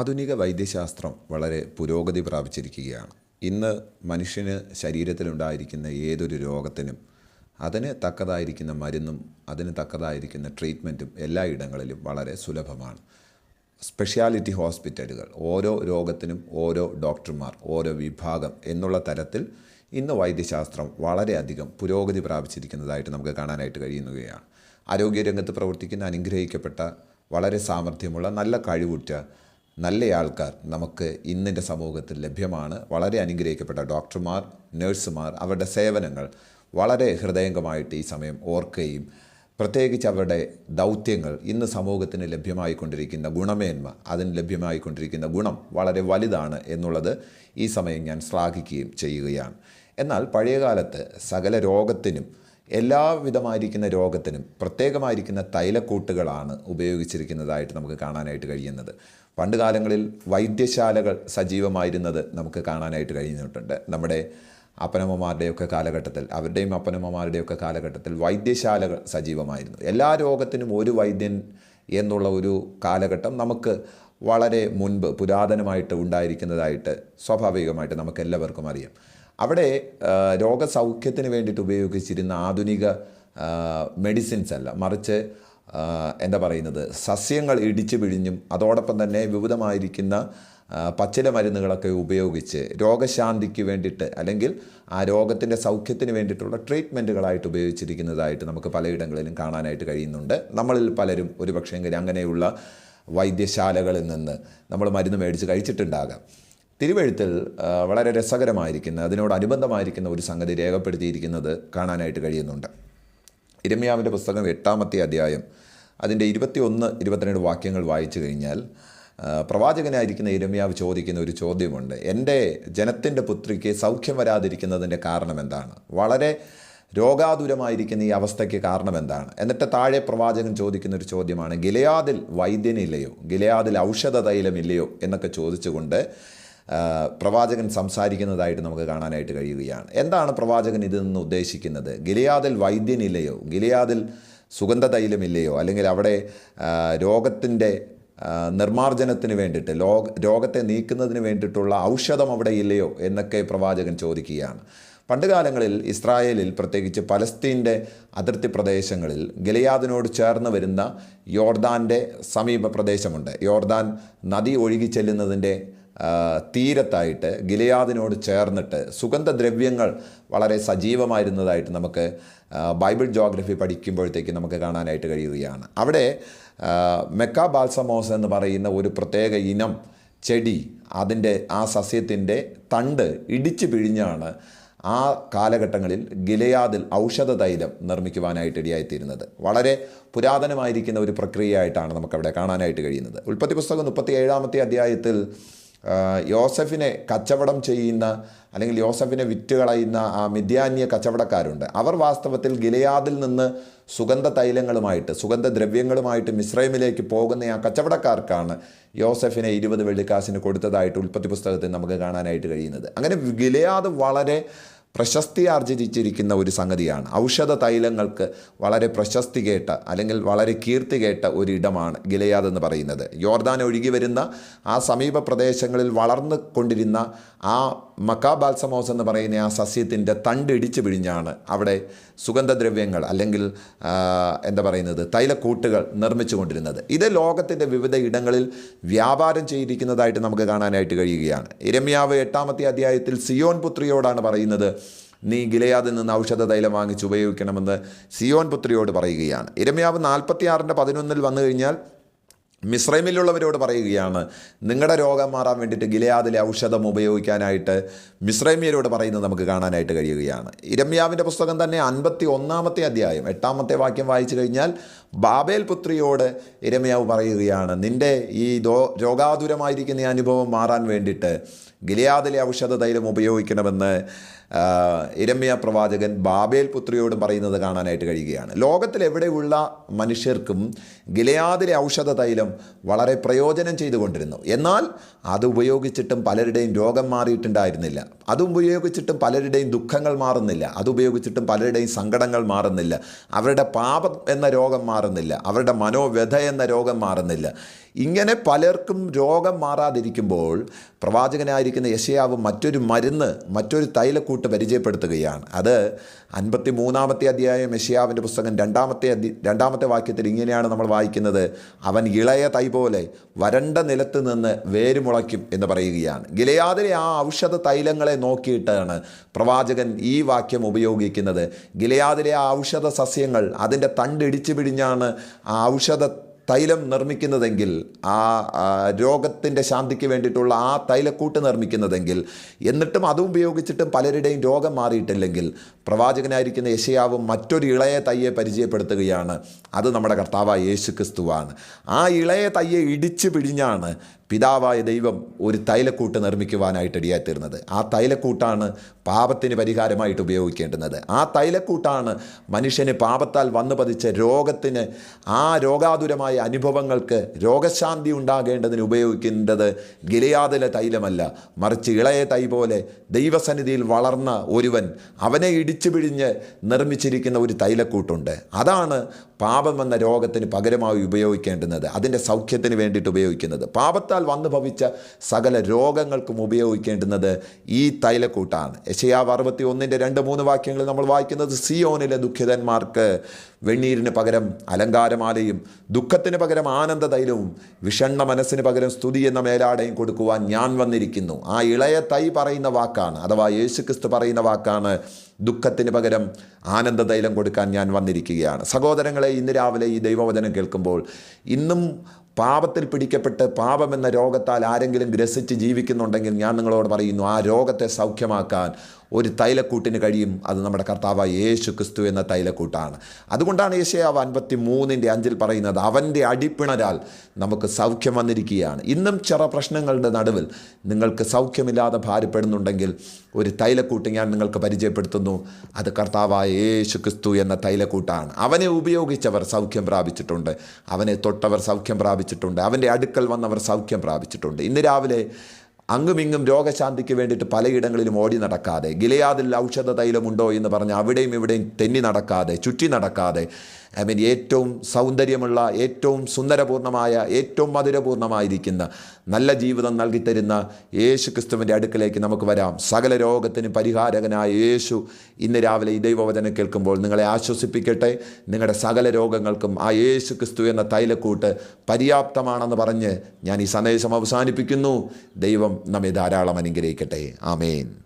ആധുനിക വൈദ്യശാസ്ത്രം വളരെ പുരോഗതി പ്രാപിച്ചിരിക്കുകയാണ്. ഇന്ന് മനുഷ്യന് ശരീരത്തിലുണ്ടായിരിക്കുന്ന ഏതൊരു രോഗത്തിനും അതിന് തക്കതായിരിക്കുന്ന മരുന്നും അതിന് തക്കതായിരിക്കുന്ന ട്രീറ്റ്മെന്റും എല്ലായിടങ്ങളിലും വളരെ സുലഭമാണ്. സ്പെഷ്യാലിറ്റി ഹോസ്പിറ്റലുകൾ ഓരോ രോഗത്തിനും ഓരോ ഡോക്ടർമാർ ഓരോ വിഭാഗം എന്നുള്ള തരത്തിൽ ഇന്ന് വൈദ്യശാസ്ത്രം വളരെയധികം പുരോഗതി പ്രാപിച്ചിരിക്കുന്നതായിട്ട് നമുക്ക് കാണാനായിട്ട് കഴിയുന്നവയാണ് ആരോഗ്യരംഗത്ത് പ്രവർത്തിക്കുന്ന അനുഗ്രഹിക്കപ്പെട്ട വളരെ സാമർഥ്യമുള്ള നല്ല കഴിവുറ്റ നല്ല ആൾക്കാർ നമുക്ക് ഇന്നിന്റെ സമൂഹത്തിൽ ലഭ്യമാണ്. വളരെ അനുഗ്രഹിക്കപ്പെട്ട ഡോക്ടർമാർ നഴ്സുമാർ അവരുടെ സേവനങ്ങൾ വളരെ ഹൃദയംഗമായിട്ട് ഈ സമയം ഓർക്കുകയും പ്രത്യേകിച്ച് അവരുടെ ദൗത്യങ്ങൾ ഇന്ന് സമൂഹത്തിന് ലഭ്യമായിക്കൊണ്ടിരിക്കുന്ന ഗുണമേന്മ അതിന് ലഭ്യമായിക്കൊണ്ടിരിക്കുന്ന ഗുണം വളരെ വലുതാണ് എന്നുള്ളത് ഈ സമയം ഞാൻ ശ്ലാഘിക്കുകയും ചെയ്യുകയാണ്. എന്നാൽ പഴയകാലത്ത് സകല രോഗത്തിനും എല്ലാവിധമായിരിക്കുന്ന രോഗത്തിനും പ്രത്യേകമായിരിക്കുന്ന തൈലക്കൂട്ടുകളാണ് ഉപയോഗിച്ചിരിക്കുന്നതായിട്ട് നമുക്ക് കാണാനായിട്ട് കഴിയുന്നത്. പണ്ട് കാലങ്ങളിൽ വൈദ്യശാലകൾ സജീവമായിരുന്നത് നമുക്ക് കാണാനായിട്ട് കഴിയുന്നിട്ടുണ്ട് നമ്മുടെ അപ്പനമ്മമാരുടെയൊക്കെ കാലഘട്ടത്തിൽ അവരുടെയും അപ്പനമ്മമാരുടെയൊക്കെ കാലഘട്ടത്തിൽ വൈദ്യശാലകൾ സജീവമായിരുന്നു. എല്ലാ രോഗത്തിനും ഒരു വൈദ്യൻ എന്നുള്ള ഒരു കാലഘട്ടം നമുക്ക് വളരെ മുൻപ് പുരാതനമായിട്ട് ഉണ്ടായിരിക്കുന്നതായിട്ട് സ്വാഭാവികമായിട്ട് നമുക്ക് എല്ലാവർക്കും അറിയാം. അവിടെ രോഗസൗഖ്യത്തിന് വേണ്ടിയിട്ട് ഉപയോഗിച്ചിരുന്ന ആധുനിക മെഡിസിൻസ് അല്ല മറിച്ച് എന്താ പറയുന്നത് സസ്യങ്ങൾ ഇടിച്ചു പിഴിഞ്ഞും അതോടൊപ്പം തന്നെ വിവിധമായിരിക്കുന്ന പച്ചില മരുന്നുകളൊക്കെ ഉപയോഗിച്ച് രോഗശാന്തിക്ക് വേണ്ടിയിട്ട് അല്ലെങ്കിൽ ആ രോഗത്തിന്റെ സൗഖ്യത്തിന് വേണ്ടിയിട്ടുള്ള ട്രീറ്റ്മെന്റുകളായിട്ട് ഉപയോഗിച്ചിരിക്കുന്നതായിട്ട് നമുക്ക് പലയിടങ്ങളിലും കാണാനായിട്ട് കഴിയുന്നുണ്ട്. നമ്മളിൽ പലരും ഒരു പക്ഷേങ്കിൽ അങ്ങനെയുള്ള വൈദ്യശാലകളിൽ നിന്ന് നമ്മൾ മരുന്ന് മേടിച്ച് കഴിച്ചിട്ടുണ്ടാകാം. തിരുവഴുത്തിൽ വളരെ രസകരമായിരിക്കുന്ന അതിനോടനുബന്ധമായിരിക്കുന്ന ഒരു സംഗതി രേഖപ്പെടുത്തിയിരിക്കുന്നത് കാണാനായിട്ട് കഴിയുന്നുണ്ട്. ഇരമ്യാവിന്റെ പുസ്തകം എട്ടാമത്തെ അധ്യായം അതിന്റെ ഇരുപത്തി ഒന്ന് ഇരുപത്തിരണ്ട് വാക്യങ്ങൾ വായിച്ചു കഴിഞ്ഞാൽ പ്രവാചകനായിരിക്കുന്ന ഇരമ്യാവ് ചോദിക്കുന്ന ഒരു ചോദ്യമുണ്ട്. എന്റെ ജനത്തിന്റെ പുത്രിക്ക് സൗഖ്യം വരാതിരിക്കുന്നതിന്റെ കാരണം എന്താണ്? വളരെ രോഗാതുരമായിരിക്കുന്ന ഈ അവസ്ഥയ്ക്ക് കാരണം എന്താണ്? എന്നിട്ട് താഴെ പ്രവാചകൻ ചോദിക്കുന്ന ഒരു ചോദ്യമാണ് ഗിലയാദിൽ വൈദ്യനില്ലയോ? ഗിലയാദിൽ ഔഷധ തൈലമില്ലയോ എന്നൊക്കെ ചോദിച്ചുകൊണ്ട് പ്രവാചകൻ സംസാരിക്കുന്നതായിട്ട് നമുക്ക് കാണാനായിട്ട് കഴിയുകയാണ്. എന്താണ് പ്രവാചകൻ ഇതിൽ നിന്ന് ഉദ്ദേശിക്കുന്നത്? ഗിലിയാദിൽ വൈദ്യനില്ലയോ? ഗിലിയാദിൽ സുഗന്ധ തൈലമില്ലയോ അല്ലെങ്കിൽ അവിടെ രോഗത്തിന്റെ നിർമ്മാർജനത്തിന് വേണ്ടിയിട്ട് ലോക രോഗത്തെ നീക്കുന്നതിന് വേണ്ടിയിട്ടുള്ള ഔഷധം അവിടെ ഇല്ലയോ എന്നൊക്കെ പ്രവാചകൻ ചോദിക്കുകയാണ്. പണ്ടുകാലങ്ങളിൽ ഇസ്രായേലിൽ പ്രത്യേകിച്ച് പലസ്തീന്റെ അതിർത്തി പ്രദേശങ്ങളിൽ ഗലിയാദിനോട് ചേർന്ന് വരുന്ന യോർദാന്റെ സമീപ പ്രദേശമുണ്ട്. യോർദാൻ നദി ഒഴുകി ചെല്ലുന്നതിന്റെ തീരത്തായിട്ട് ഗിലയാദിനോട് ചേർന്നിട്ട് സുഗന്ധദ്രവ്യങ്ങൾ വളരെ സജീവമായിരുന്നതായിട്ട് നമുക്ക് ബൈബിൾ ജോഗ്രഫി പഠിക്കുമ്പോഴത്തേക്ക് നമുക്ക് കാണാനായിട്ട് കഴിയുകയാണ്. അവിടെ മെക്കാ ബാൽസമോസ് എന്ന് പറയുന്ന ഒരു പ്രത്യേക ഇനം ചെടി അതിന്റെ ആ സസ്യത്തിന്റെ തണ്ട് ഇടിച്ചു പിഴിഞ്ഞാണ് ആ കാലഘട്ടങ്ങളിൽ ഗിലയാദിൽ ഔഷധ തൈലം നിർമ്മിക്കുവാനായിട്ട് ഇടയായിത്തീരുന്നത്. വളരെ പുരാതനമായിരിക്കുന്ന ഒരു പ്രക്രിയയായിട്ടാണ് നമുക്കവിടെ കാണാനായിട്ട് കഴിയുന്നത്. ഉൽപ്പത്തി പുസ്തകം മുപ്പത്തി ഏഴാമത്തെ അധ്യായത്തിൽ യോസഫിനെ കച്ചവടം ചെയ്യുന്ന അല്ലെങ്കിൽ യോസഫിനെ വിറ്റ് കളയുന്ന ആ മിഥ്യാന്യ കച്ചവടക്കാരുണ്ട്. അവർ വാസ്തവത്തിൽ ഗിലയാദിൽ നിന്ന് സുഗന്ധ തൈലങ്ങളുമായിട്ട് സുഗന്ധദ്രവ്യങ്ങളുമായിട്ട് മിശ്രൈമിലേക്ക് പോകുന്ന ആ കച്ചവടക്കാർക്കാണ് യോസഫിനെ ഇരുപത് വെള്ളിക്കാശിന് കൊടുത്തതായിട്ട് ഉൽപ്പത്തി പുസ്തകത്തിൽ നമുക്ക് കാണാനായിട്ട് കഴിയുന്നത്. അങ്ങനെ ഗിലയാദ് വളരെ പ്രശസ്തി ആർജിച്ചിരിക്കുന്ന ഒരു സംഗതിയാണ്. ഔഷധ തൈലങ്ങൾക്ക് വളരെ പ്രശസ്തി കേട്ട അല്ലെങ്കിൽ വളരെ കീർത്തി കേട്ട ഒരു ഇടമാണ് ഗിലയാദ് എന്ന് പറയുന്നത്. യോർദാൻ ഒഴുകി വരുന്ന ആ സമീപ പ്രദേശങ്ങളിൽ വളർന്നു കൊണ്ടിരുന്ന ആ മക്കാബാൽസമോസ് എന്ന് പറയുന്ന ആ സസ്യത്തിന്റെ തണ്ട് ഇടിച്ചു പിഴിഞ്ഞാണ് അവിടെ സുഗന്ധദ്രവ്യങ്ങൾ അല്ലെങ്കിൽ എന്താ പറയുന്നത് തൈലക്കൂട്ടുകൾ നിർമ്മിച്ചു കൊണ്ടിരുന്നത്. ഇത് ലോകത്തിന്റെ വിവിധ ഇടങ്ങളിൽ വ്യാപാരം ചെയ്തിരിക്കുന്നതായിട്ട് നമുക്ക് കാണാനായിട്ട് കഴിയുകയാണ്. ഇരമ്യാവ് എട്ടാമത്തെ അധ്യായത്തിൽ സിയോൻ പുത്രിയോടാണ് പറയുന്നത് നീ ഗിലയാദിൽ നിന്ന് ഔഷധ തൈലം വാങ്ങിച്ച് ഉപയോഗിക്കണമെന്ന് സിയോൻ പുത്രിയോട് പറയുകയാണ്. ഇരമ്യാവ് നാൽപ്പത്തി ആറിന്റെ പതിനൊന്നിൽ വന്നു കഴിഞ്ഞാൽ മിശ്രൈമിലുള്ളവരോട് പറയുകയാണ് നിങ്ങളുടെ രോഗം മാറാൻ വേണ്ടിയിട്ട് ഗിലയാദിലെ ഔഷധം ഉപയോഗിക്കാനായിട്ട് മിശ്രൈമിയരോട് പറയുന്നത് നമുക്ക് കാണാനായിട്ട് കഴിയുകയാണ്. ഇരമ്യാവിന്റെ പുസ്തകം തന്നെ അൻപത്തി ഒന്നാമത്തെ അധ്യായം എട്ടാമത്തെ വാക്യം വായിച്ചു കഴിഞ്ഞാൽ ബാബേൽ പുത്രിയോട് ഇരമ്യാവ് പറയുകയാണ് നിന്റെ ഈ ദോ രോഗാതുരമായിരിക്കുന്ന അനുഭവം മാറാൻ വേണ്ടിയിട്ട് ഗിലയാദിലെ ഔഷധ തൈലം ഉപയോഗിക്കണമെന്ന് ഇരമ്യ പ്രവാചകൻ ബാബേൽ പുത്രിയോട് പറയുന്നത് കാണാനായിട്ട് കഴിയുകയാണ്. ലോകത്തിലെവിടെയുള്ള മനുഷ്യർക്കും ഗിലയാദിലെ ഔഷധ തൈലം വളരെ പ്രയോജനം ചെയ്തുകൊണ്ടിരുന്നു. എന്നാൽ അത് ഉപയോഗിച്ചിട്ടും പലരുടെയും രോഗം മാറിയിട്ടുണ്ടായിരുന്നില്ല. അത് ഉപയോഗിച്ചിട്ടും പലരുടെയും ദുഃഖങ്ങൾ മാറുന്നില്ല. അത് ഉപയോഗിച്ചിട്ടും പലരുടെയും സങ്കടങ്ങൾ മാറുന്നില്ല. അവരുടെ പാപം എന്ന രോഗം മാറുന്നില്ല. അവരുടെ മനോവ്യഥ എന്ന രോഗം മാറുന്നില്ല. ഇങ്ങനെ പലർക്കും രോഗം മാറാതിരിക്കുമ്പോൾ പ്രവാചകനായിരിക്കുന്ന യശയാവ് മറ്റൊരു മരുന്ന് മറ്റൊരു തൈലക്കൂട്ട് പരിചയപ്പെടുത്തുകയാണ്. അത് അൻപത്തി മൂന്നാമത്തെ അധ്യായം മെഷിയാവിന്റെ പുസ്തകം രണ്ടാമത്തെ അധ്യ രണ്ടാമത്തെ വാക്യത്തിൽ ഇങ്ങനെയാണ് നമ്മൾ വായിക്കുന്നത്. അവൻ ഇളയ തൈ പോലെ വരണ്ട നിലത്ത് നിന്ന് വേരുമുളയ്ക്കും എന്ന് പറയുകയാണ്. ഗിലയാദിലെ ആ ഔഷധ തൈലങ്ങളെ നോക്കിയിട്ടാണ് പ്രവാചകൻ ഈ വാക്യം ഉപയോഗിക്കുന്നത്. ഗിലയാദിലെ ആ ഔഷധ സസ്യങ്ങൾ അതിന്റെ തണ്ടിടിച്ചു പിടിഞ്ഞാണ് ആ ഔഷധ തൈലം നിർമ്മിക്കുന്നതെങ്കിൽ ആ രോഗത്തിന്റെ ശാന്തിക്ക് വേണ്ടിയിട്ടുള്ള ആ തൈലക്കൂട്ട് നിർമ്മിക്കുന്നതെങ്കിൽ എന്നിട്ടും അതും ഉപയോഗിച്ചിട്ടും പലരുടെയും രോഗം മാറിയിട്ടില്ലെങ്കിൽ പ്രവാചകനായിരിക്കുന്ന യശയാവും മറ്റൊരു ഇളയ തയ്യെ പരിചയപ്പെടുത്തുകയാണ്. അത് നമ്മുടെ കർത്താവായ യേശു ക്രിസ്തുവാണ് ആ ഇളയ തയ്യെ ഇടിച്ചു പിഴിഞ്ഞാണ് പിതാവായ ദൈവം ഒരു തൈലക്കൂട്ട് നിർമ്മിക്കുവാനായിട്ട് ഇടയായിത്തീർന്നത് ആ തൈലക്കൂട്ടാണ് പാപത്തിന് പരിഹാരമായിട്ട് ഉപയോഗിക്കേണ്ടുന്നത്. ആ തൈലക്കൂട്ടാണ് മനുഷ്യന് പാപത്താൽ വന്നു പതിച്ച രോഗത്തിന് ആ രോഗാതുരമായ അനുഭവങ്ങൾക്ക് രോഗശാന്തി ഉണ്ടാകേണ്ടതിന് ഉപയോഗിക്കേണ്ടത് ഗിലയാതിലെ തൈലമല്ല. മറിച്ച് ഇളയ തൈ പോലെ ദൈവസന്നിധിയിൽ വളർന്ന ഒരുവൻ അവനെ ഇടിച്ചു പിഴിഞ്ഞ് നിർമ്മിച്ചിരിക്കുന്ന ഒരു തൈലക്കൂട്ടുണ്ട്. അതാണ് പാപം എന്ന രോഗത്തിന് പകരമായി ഉപയോഗിക്കേണ്ടുന്നത്. അതിന്റെ സൗഖ്യത്തിന് വേണ്ടിയിട്ട് ഉപയോഗിക്കുന്നത്. പാപത്താൽ വന്നു ഭവിച്ച സകല രോഗങ്ങൾക്കും ഉപയോഗിക്കേണ്ടുന്നത് ഈ തൈലക്കൂട്ടാണ്. യശയാവ് അറുപത്തി ഒന്നിന്റെ രണ്ട് മൂന്ന് വാക്യങ്ങൾ നമ്മൾ വായിക്കുന്നത് സിയോനിലെ ദുഃഖിതന്മാർക്ക് വെണ്ണീരിന് പകരം അലങ്കാരമാലയും ദുഃഖത്തിന് പകരം ആനന്ദ തൈലവും വിഷണ്ണ മനസ്സിന് പകരം സ്തുതി എന്ന മേലാടയും കൊടുക്കുവാൻ ഞാൻ വന്നിരിക്കുന്നു. ആ ഇളയ തൈ പറയുന്ന വാക്കാണ് അഥവാ യേശുക്രിസ്തു പറയുന്ന വാക്കാണ് ദുഃഖത്തിന് പകരം ആനന്ദ തൈലം കൊടുക്കാൻ ഞാൻ വന്നിരിക്കുകയാണ്. സഹോദരങ്ങളെ ഇന്ന് രാവിലെ ഈ ദൈവവചനം കേൾക്കുമ്പോൾ ഇന്നും പാപത്തിൽ പിടിക്കപ്പെട്ട് പാപമെന്ന രോഗത്താൽ ആരെങ്കിലും ഗ്രസിച്ച് ജീവിക്കുന്നുണ്ടെങ്കിൽ ഞാൻ നിങ്ങളോട് പറയുന്നു ആ രോഗത്തെ സൗഖ്യമാക്കാൻ ഒരു തൈലക്കൂട്ടിന് കഴിയും. അത് നമ്മുടെ കർത്താവ് യേശു ക്രിസ്തു എന്ന തൈലക്കൂട്ടാണ്. അതുകൊണ്ടാണ് യേശയാവ് അൻപത്തി മൂന്നിന്റെ അഞ്ചിൽ പറയുന്നത് അവന്റെ അടിപ്പിണരാൽ നമുക്ക് സൗഖ്യം വന്നിരിക്കുകയാണ്. ഇന്നും ചെറ പ്രശ്നങ്ങളുടെ നടുവിൽ നിങ്ങൾക്ക് സൗഖ്യമില്ലാതെ ഭാരപ്പെടുന്നുണ്ടെങ്കിൽ ഒരു തൈലക്കൂട്ട് ഞാൻ നിങ്ങൾക്ക് പരിചയപ്പെടുത്തുന്നു. അത് കർത്താവായ യേശു ക്രിസ്തു എന്ന തൈലക്കൂട്ടാണ്. അവനെ ഉപയോഗിച്ചവർ സൗഖ്യം പ്രാപിച്ചിട്ടുണ്ട്. അവനെ തൊട്ടവർ സൗഖ്യം പ്രാപിച്ചിട്ടുണ്ട്. അവന്റെ അടുക്കൽ വന്നവർ സൗഖ്യം പ്രാപിച്ചിട്ടുണ്ട്. ഇന്ന് രാവിലെ അങ്ങുമിങ്ങും രോഗശാന്തിക്ക് വേണ്ടിയിട്ട് പലയിടങ്ങളിലും ഓടി നടക്കാതെ ഗിലയാദിൽ ഔഷധ തൈലമുണ്ടോ എന്ന് പറഞ്ഞ് അവിടെയും ഇവിടെയും തെന്നി നടക്കാതെ ചുറ്റി നടക്കാതെ ഐ മീൻ ഏറ്റവും സൗന്ദര്യമുള്ള ഏറ്റവും സുന്ദരപൂർണമായ ഏറ്റവും മധുരപൂർണമായിരിക്കുന്ന നല്ല ജീവിതം നൽകിത്തരുന്ന യേശു ക്രിസ്തുവിന്റെ അടുക്കലേക്ക് നമുക്ക് വരാം. സകല രോഗത്തിന് പരിഹാരകനായ യേശു ഇന്ന് രാവിലെ ഈ ദൈവവചനം കേൾക്കുമ്പോൾ നിങ്ങളെ ആശ്വസിപ്പിക്കട്ടെ. നിങ്ങളുടെ സകല രോഗങ്ങൾക്കും ആ യേശു ക്രിസ്തു എന്ന തൈലക്കൂട്ട് പര്യാപ്തമാണെന്ന് പറഞ്ഞ് ഞാൻ ഈ സന്ദേശം അവസാനിപ്പിക്കുന്നു. ദൈവം നമ്മെ ധാരാളം അനുഗ്രഹിക്കട്ടെ. ആമേൻ.